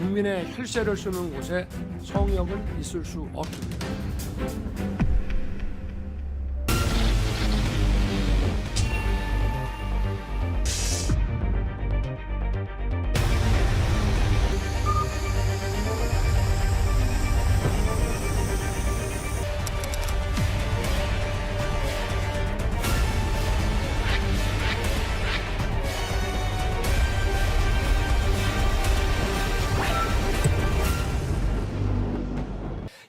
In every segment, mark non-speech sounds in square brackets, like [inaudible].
국민의 혈세를 쓰는 곳에 성역은 있을 수 없습니다.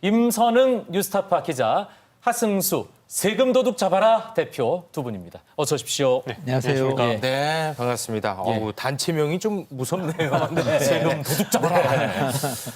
임선흥 뉴스타파 기자, 하승수 세금 도둑 잡아라 대표 두 분입니다. 어서 오십시오. 안녕하세요. 예. 네, 반갑습니다. 예. 어우, 단체명이 좀 무섭네요. [laughs] 네. 세금 도둑 잡아라.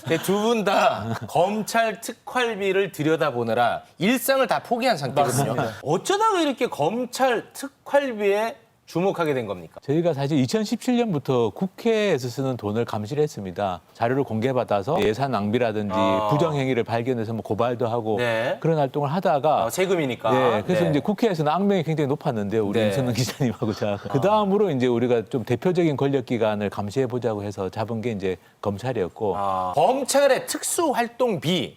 네, 두분 다 검찰 특활비를 들여다보느라 일상을 다 포기한 상태거든요. 어쩌다가 이렇게 검찰 특활비에 주목하게 된 겁니까? 저희가 사실 2017년부터 국회에서 쓰는 돈을 감시를 했습니다. 자료를 공개받아서 예산 낭비라든지 아. 부정행위를 발견해서 뭐 고발도 하고 네. 그런 활동을 하다가 아, 세금이니까. 네, 그래서 네. 이제 국회에서는 악명이 굉장히 높았는데요. 우리 네. 임선웅 기자님하고 제가. 그 다음으로 이제 우리가 좀 대표적인 권력기관을 감시해 보자고 해서 잡은 게 이제 검찰이었고 아, 검찰의 특수활동비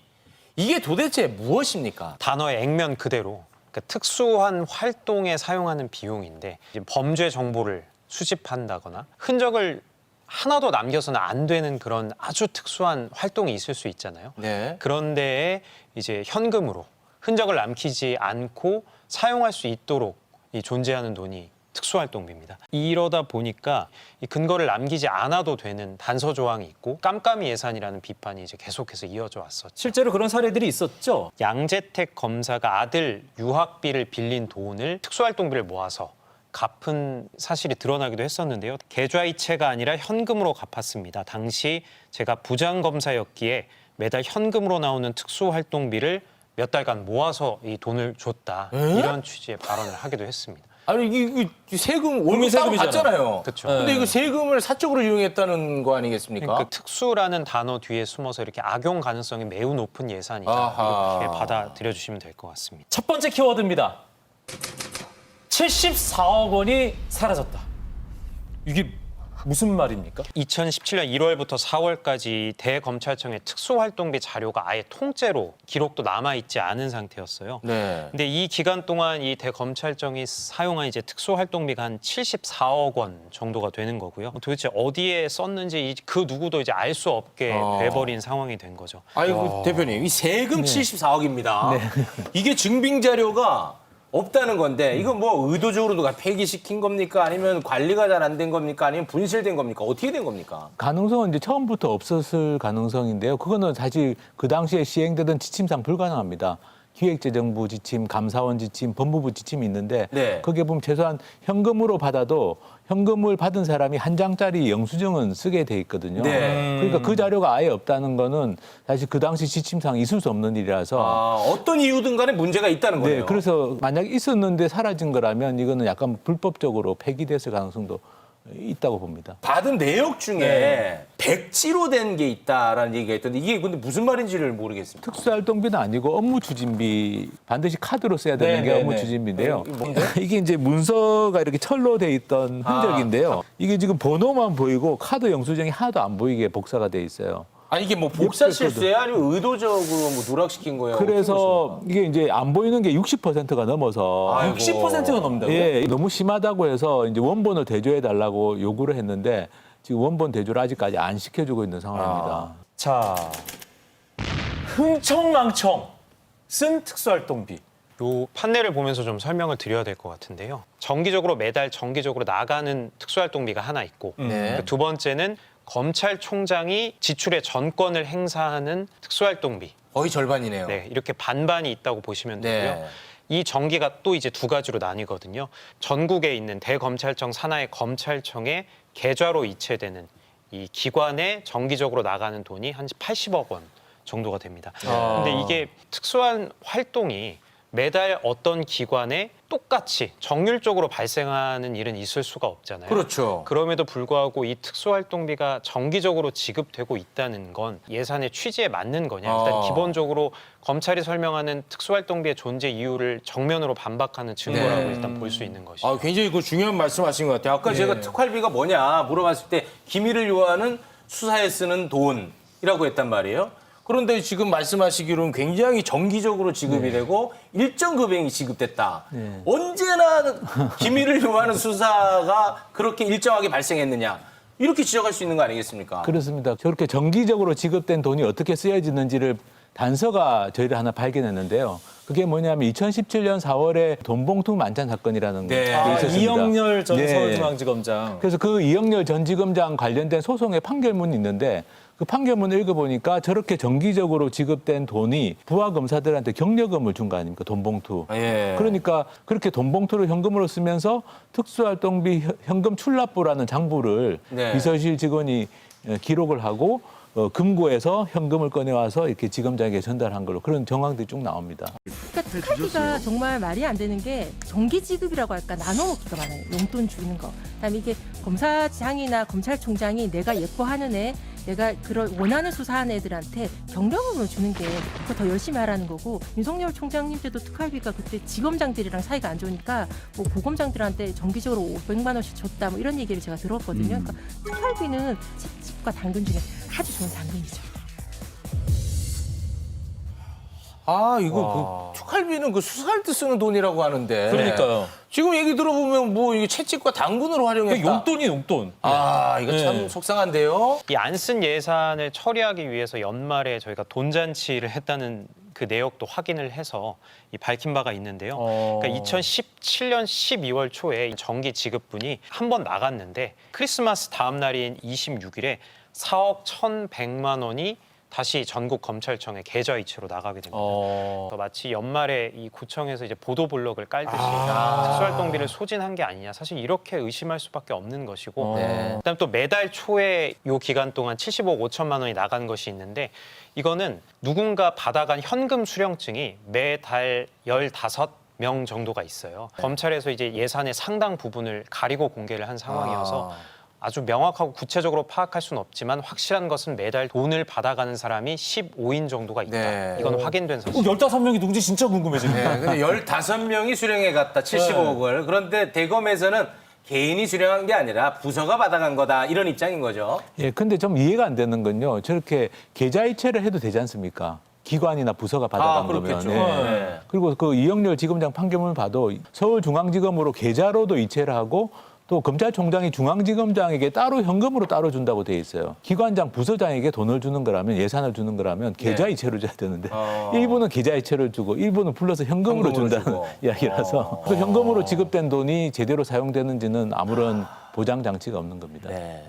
이게 도대체 무엇입니까? 단어의 액면 그대로 그 특수한 활동에 사용하는 비용인데 이제 범죄 정보를 수집한다거나 흔적을 하나도 남겨서는 안 되는 그런 아주 특수한 활동이 있을 수 있잖아요. 네. 그런 데에 이제 현금으로 흔적을 남기지 않고 사용할 수 있도록 이 존재하는 돈이 특수활동비입니다. 이러다 보니까 이 근거를 남기지 않아도 되는 단서 조항이 있고 깜깜이 예산이라는 비판이 이제 계속해서 이어져 왔었죠. 실제로 그런 사례들이 있었죠. 양재택 검사가 아들 유학비를 빌린 돈을 특수활동비를 모아서 갚은 사실이 드러나기도 했었는데요. 계좌이체가 아니라 현금으로 갚았습니다. 당시 제가 부장 검사였기에 매달 현금으로 나오는 특수활동비를 몇 달간 모아서 이 돈을 줬다 이런 취지의 발언을 하기도 했습니다. 아니 이게, 이게 세금 월급 따로 세금이잖아. 받잖아요. 그쵸. 근데 이거 세금을 사적으로 이용했다는 거 아니겠습니까? 그러니까 특수라는 단어 뒤에 숨어서 이렇게 악용 가능성이 매우 높은 예산이다 아하. 이렇게 받아들여 주시면 될 것 같습니다. 첫 번째 키워드입니다. 74억 원이 사라졌다. 이게 무슨 말입니까? 2017년 1월부터 4월까지 대검찰청의 특수활동비 자료가 아예 통째로 기록도 남아 있지 않은 상태였어요. 네. 근데 이 기간 동안 이 대검찰청이 사용한 이제 특수활동비가 한 74억 원 정도가 되는 거고요. 도대체 어디에 썼는지 이- 그 누구도 이제 알 수 없게 어. 돼버린 상황이 된 거죠. 아이고 대표님 이 세금 네. 74억입니다. 이게 증빙 자료가 없다는 건데 이거 뭐 의도적으로 누가 폐기시킨 겁니까? 아니면 관리가 잘 안 된 겁니까? 아니면 분실된 겁니까? 어떻게 된 겁니까? 가능성은 이제 처음부터 없었을 가능성인데요. 그거는 사실 그 당시에 시행되던 지침상 불가능합니다. 기획재정부 지침, 감사원 지침, 법무부 지침이 있는데 네. 거기에 보면 최소한 현금으로 받아도 현금을 받은 사람이 한 장짜리 영수증은 쓰게 돼 있거든요. 네. 그러니까 그 자료가 아예 없다는 거는 사실 그 당시 지침상 있을 수 없는 일이라서 아, 어떤 이유든 간에 문제가 있다는 거예요. 네, 그래서 만약 있었는데 사라진 거라면 이거는 약간 불법적으로 폐기됐을 가능성도 있다고 봅니다. 받은 내역 중에 네. 백지로 된 게 있다라는 얘기가 있던데 이게 근데 무슨 말인지를 모르겠습니다. 특수활동비는 아니고 업무 추진비 반드시 카드로 써야 되는 네, 게 네, 업무 네. 추진비인데요. 이게 뭔데? [laughs] 이게 이제 문서가 이렇게 철로 돼 있던 아. 흔적인데요. 이게 지금 번호만 보이고 카드 영수증이 하나도 안 보이게 복사가 돼 있어요. 아니 이게 뭐 복사 실수예요? 아니면 의도적으로 뭐 누락시킨 거예요? 그래서 이게 이제 안 보이는 게 60%가 넘어서 아이고. 60%가 넘는다고요? 예, 너무 심하다고 해서 이제 원본을 대조해 달라고 요구를 했는데 지금 원본 대조를 아직까지 안 시켜주고 있는 상황입니다. 아. 자, 흥청망청 쓴 특수활동비. 요 판례를 보면서 좀 설명을 드려야 될 것 같은데요. 정기적으로 매달 정기적으로 나가는 특수활동비가 하나 있고 네. 그두 번째는 검찰총장이 지출의 전권을 행사하는 특수활동비. 거의 절반이네요. 네, 이렇게 반반이 있다고 보시면 네. 되고요. 이 정기가 또 이제 두 가지로 나뉘거든요. 전국에 있는 대검찰청 산하의 검찰청에 계좌로 이체되는 이 기관에 정기적으로 나가는 돈이 한 80억 원 정도가 됩니다. 아. 근데 이게 특수한 활동이 매달 어떤 기관에 똑같이 정률적으로 발생하는 일은 있을 수가 없잖아요. 그렇죠. 그럼에도 불구하고 이 특수활동비가 정기적으로 지급되고 있다는 건 예산의 취지에 맞는 거냐. 일단 아. 기본적으로 검찰이 설명하는 특수활동비의 존재 이유를 정면으로 반박하는 증거라고 네. 일단 볼 수 있는 것이죠. 아, 굉장히 그 중요한 말씀하신 것 같아요. 아까 제가 특활비가 뭐냐 물어봤을 때 기밀을 요하는 수사에 쓰는 돈이라고 했단 말이에요. 그런데 지금 말씀하시기로는 굉장히 정기적으로 지급이 되고 일정 금액이 지급됐다. 언제나 기밀을 [laughs] 요하는 수사가 그렇게 일정하게 발생했느냐. 이렇게 지적할 수 있는 거 아니겠습니까? 그렇습니다. 저렇게 정기적으로 지급된 돈이 어떻게 쓰여지는지를 단서가 저희를 하나 발견했는데요. 그게 뭐냐면 2017년 4월에 돈봉투 만찬 사건이라는 네. 게 아, 있었습니다. 이영렬 전 네. 서울중앙지검장. 그래서 그 이영렬 전 지검장 관련된 소송의 판결문이 있는데 그 판결문을 읽어보니까 저렇게 정기적으로 지급된 돈이 부하 검사들한테 경력금을 준 거 아닙니까? 돈봉투. 예. 그러니까 그렇게 돈봉투를 현금으로 쓰면서 특수활동비 현- 현금 출납부라는 장부를 네. 비서실 직원이 어, 기록을 하고 어, 금고에서 현금을 꺼내와서 이렇게 지검장에게 전달한 걸로 그런 정황들이 쭉 나옵니다. 그러니까 특활비가 정말 말이 안 되는 게 정기 지급이라고 할까 나눠 먹기가 많아요. 용돈 주는 거. 그다음에 이게 검사장이나 검찰총장이 내가 예뻐하는 애, 내가 그런 원하는 수사하는 애들한테 경력금을 주는 게 그거 더 열심히 하라는 거고 윤석열 총장님 때도 특활비가 그때 지검장들이랑 사이가 안 좋으니까 뭐 고검장들한테 정기적으로 500만 원씩 줬다 뭐 이런 얘기를 제가 들었거든요. 그러니까 특활비는 찝찝과 당근 중에 아주 좋은 당근이죠. 아, 이거 그 특활비는 그 수사할 때 쓰는 돈이라고 하는데. 그러니까요. 지금 얘기 들어보면 뭐 이게 채찍과 당근으로 활용했다. 용돈이 용돈. 아, 이거 참 네. 속상한데요. 이 안 쓴 예산을 처리하기 위해서 연말에 저희가 돈잔치를 했다는 그 내역도 확인을 해서 이 밝힌 바가 있는데요. 어. 그러니까 2017년 12월 초에 이 정기 지급분이 한 번 나갔는데 크리스마스 다음 날인 26일에 4억 1,100만 원이 다시 전국 검찰청에 계좌 이체로 나가게 됩니다. 어. 마치 연말에 이 구청에서 이제 보도 블록을 깔듯이 아. 특수활동비를 소진한 게 아니냐 사실 이렇게 의심할 수밖에 없는 것이고 네. 그다음 또 매달 초에 요 기간 동안 75억 5천만 원이 나간 것이 있는데 이거는 누군가 받아간 현금 수령증이 매달 15명 정도가 있어요. 검찰에서 이제 예산의 상당 부분을 가리고 공개를 한 상황이어서 아. 아주 명확하고 구체적으로 파악할 수는 없지만 확실한 것은 매달 돈을 받아가는 사람이 15인 정도가 있다. 네. 이건 확인된 사실. 15명이 누군지 진짜 궁금해지네요. 네, 근데 15명이 수령해 갔다 75억을. 그런데 대검에서는 개인이 수령한 게 아니라 부서가 받아간 거다. 이런 입장인 거죠. 예, 근데 좀 이해가 안 되는 건요. 저렇게 계좌이체를 해도 되지 않습니까? 기관이나 부서가 받아간 아, 그렇겠죠. 거면. 예. 네. 그리고 그 이영렬 지검장 판결문을 봐도 서울중앙지검으로 계좌로도 이체를 하고 또 검찰총장이 중앙지검장에게 따로 현금으로 따로 준다고 돼 있어요. 기관장 부서장에게 돈을 주는 거라면 예산을 주는 거라면 계좌 네. 이체로 줘야 되는데 어. 일부는 계좌 이체를 주고 일부는 불러서 현금으로 현금으로 준다는 주고. [laughs] 이야기라서 어. 그 현금으로 지급된 돈이 제대로 사용되는지는 아무런 보장 장치가 없는 겁니다. 네.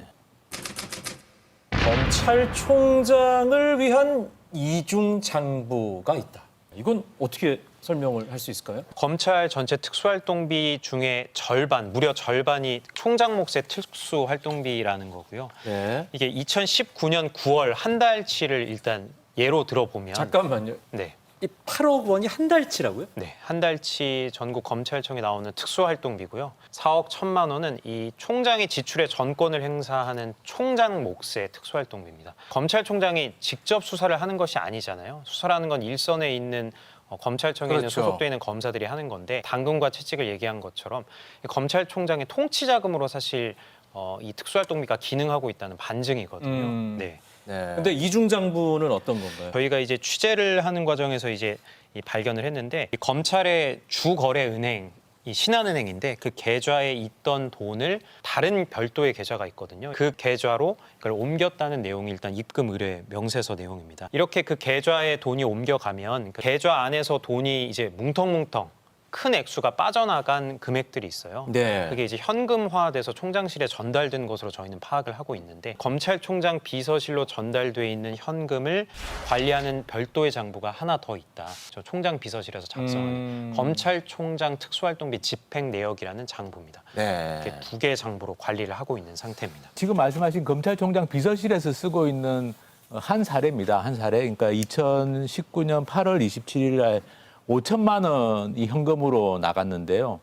검찰총장을 위한 이중 장부가 있다. 이건 어떻게 설명을 할 수 있을까요? 검찰 전체 특수활동비 중에 절반, 무려 절반이 총장 몫의 특수활동비라는 거고요. 네. 이게 2019년 9월 한 달치를 일단 예로 들어보면 잠깐만요. 네. 이 8억 원이 한 달치라고요? 네, 한 달치 전국 검찰청에 나오는 특수활동비고요. 4억 1천만 원은 이 총장이 지출의 전권을 행사하는 총장 몫의 특수활동비입니다. 검찰총장이 직접 수사를 하는 것이 아니잖아요. 수사라는 건 일선에 있는 어, 검찰청에 있는 그렇죠. 소속돼 있는 검사들이 하는 건데 당근과 채찍을 얘기한 것처럼 이 검찰총장의 통치 자금으로 사실 어, 이 특수활동비가 기능하고 있다는 반증이거든요. 음. 네. 네. 근데 이중 장부는 어떤 건가요? 저희가 이제 취재를 하는 과정에서 이제 이 발견을 했는데 이 검찰의 주 거래 은행 이 신한은행인데 그 계좌에 있던 돈을 다른 별도의 계좌가 있거든요. 그 계좌로 그걸 옮겼다는 내용이 일단 입금 의뢰 명세서 내용입니다. 이렇게 그 계좌에 돈이 옮겨가면 그 계좌 안에서 돈이 이제 뭉텅뭉텅 큰 액수가 빠져나간 금액들이 있어요. 네. 그게 이제 현금화돼서 총장실에 전달된 것으로 저희는 파악을 하고 있는데 검찰총장 비서실로 전달돼 있는 현금을 관리하는 별도의 장부가 하나 더 있다. 저 총장 비서실에서 작성한 음. 검찰총장 특수활동비 집행 내역이라는 장부입니다. 네. 이렇게 두 개의 장부로 관리를 하고 있는 상태입니다. 지금 말씀하신 검찰총장 비서실에서 쓰고 있는 한 사례입니다. 한 사례. 그러니까 2019년 8월 27일 날 5천만 원이 현금으로 나갔는데요.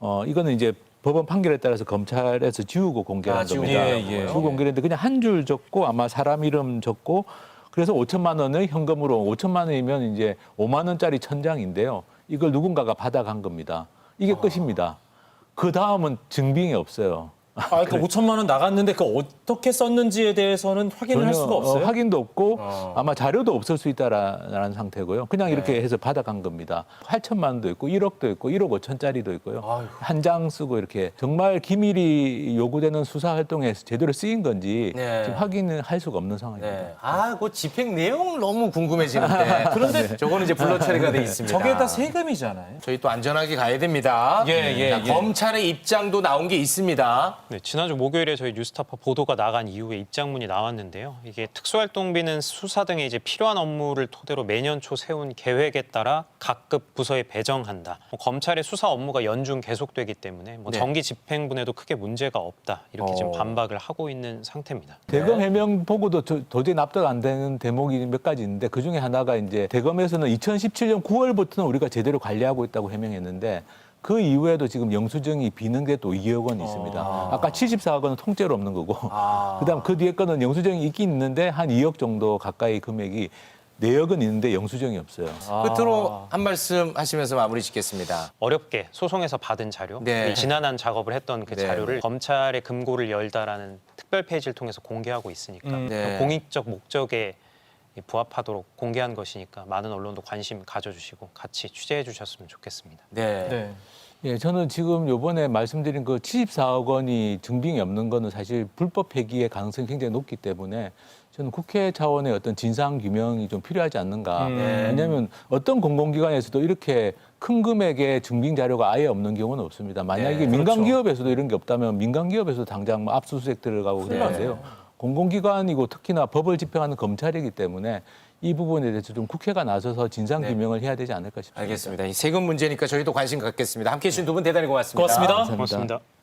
어, 이거는 이제 법원 판결에 따라서 검찰에서 지우고 공개한 아, 겁니다. 예, 예. 지우고 공개했는데 그냥 한 줄 적고 아마 사람 이름 적고 그래서 5천만 원을 현금으로 5천만 원이면 이제 5만 원짜리 천장인데요. 이걸 누군가가 받아간 겁니다. 이게 끝입니다. 그 다음은 증빙이 없어요. 아, 그러니까 5천만 원 나갔는데 그 어떻게 썼는지에 대해서는 확인을 할 수가 없어요. 어, 확인도 없고 어. 아마 자료도 없을 수 있다라는 상태고요. 그냥 네. 이렇게 해서 받아간 겁니다. 8천만 원도 있고 1억도 있고 1억 5천짜리도 있고요. 한 장 쓰고 이렇게 정말 기밀이 요구되는 수사 활동에 제대로 쓰인 건지 네. 지금 확인을 할 수가 없는 상황입니다. 네. 아, 그 집행 내용 너무 궁금해지는데. [laughs] 그런데 저거는 이제 불러 처리가 돼 있습니다. 저게 다 세금이잖아요. 저희 또 안전하게 가야 됩니다. 예, 예, 자, 예. 검찰의 입장도 나온 게 있습니다. 네, 지난주 목요일에 저희 뉴스타파 보도가 나간 이후에 입장문이 나왔는데요. 이게 특수활동비는 수사 등에 이제 필요한 업무를 토대로 매년 초 세운 계획에 따라 각급 부서에 배정한다. 뭐 검찰의 수사 업무가 연중 계속되기 때문에 뭐 네. 정기 집행분에도 크게 문제가 없다. 이렇게 지금 어. 반박을 하고 있는 상태입니다. 대검 해명 보고도 저- 도저히 납득 안 되는 대목이 몇 가지 있는데 그 중에 하나가 이제 대검에서는 2017년 9월부터는 우리가 제대로 관리하고 있다고 해명했는데 그 이후에도 지금 영수증이 비는 게 또 2억 원이 있습니다. 아 까 74억 원은 통째로 없는 거고 아. [laughs] 그다음 그 뒤에 거는 영수증이 있긴 있는데 한 2억 정도 가까이 금액이 내역은 있는데 영수증이 없어요. 끝으로 한 말씀 하시면서 마무리 짓겠습니다. 어렵게 소송에서 받은 자료, 네. 이 지난한 작업을 했던 그 네. 자료를 검찰의 금고를 열다라는 특별 페이지를 통해서 공개하고 있으니까 음. 네. 공익적 목적에 부합하도록 공개한 것이니까 많은 언론도 관심 가져주시고 같이 취재해 주셨으면 좋겠습니다. 네. 네. 예, 저는 지금 요번에 말씀드린 그 74억 원이 증빙이 없는 거는 사실 불법 폐기의 가능성이 굉장히 높기 때문에 저는 국회 차원의 어떤 진상 규명이 좀 필요하지 않는가. 음. 왜냐하면 어떤 공공기관에서도 이렇게 큰 금액의 증빙 자료가 아예 없는 경우는 없습니다. 만약에 네, 민간 그렇죠. 기업에서도 이런 게 없다면 민간 기업에서 당장 뭐 압수수색 들어가고 그럴 텐데요. 공공기관이고 특히나 법을 집행하는 검찰이기 때문에 이 부분에 대해서 좀 국회가 나서서 진상 규명을 해야 되지 않을까 싶습니다. 알겠습니다. 이 세금 문제니까 저희도 관심 갖겠습니다. 함께 해주신 두 분 대단히 고맙습니다. 고맙습니다. 감사합니다. 고맙습니다.